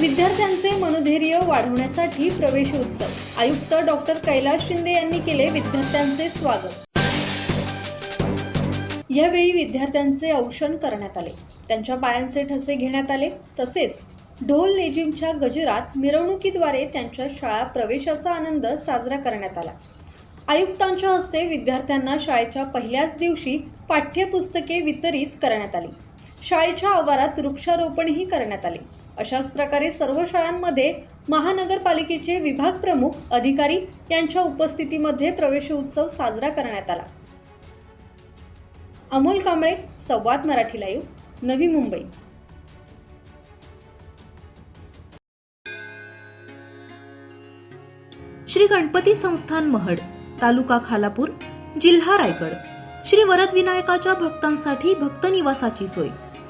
विद्यार्थ्यांचे मनोधैर्य वाढवण्यासाठी प्रवेश उत्सव आयुक्त डॉक्टर कैलास शिंदे यांनी केले विद्यार्थ्यांचे स्वागत. यावेळी विद्यार्थ्यांचे औषण करण्यात आले. त्यांच्या पायांचे ठसे घेण्यात आले. तसेच ढोल लेजिमच्या गजरात मिरवणुकीद्वारे त्यांच्या शाळा प्रवेशाचा आनंद साजरा करण्यात आला. आयुक्तांच्या हस्ते विद्यार्थ्यांना शाळेच्या पहिल्याच दिवशी पाठ्यपुस्तके वितरित करण्यात आली. शाळेच्या आवारात वृक्षारोपणही करण्यात आले. अशाच प्रकारे सर्व शाळांमध्ये महानगरपालिकेचे विभाग प्रमुख अधिकारी यांच्या उपस्थितीमध्ये प्रवेश उत्सव साजरा करण्यात आला. अमोल कांबळे संवाद मराठी लाईव्ह नवी मुंबई. श्री गणपती संस्थान महड तालुका खालापूर जिल्हा रायगड. श्री वरद विनायकाच्या भक्तांसाठी भक्त निवासाची सोय.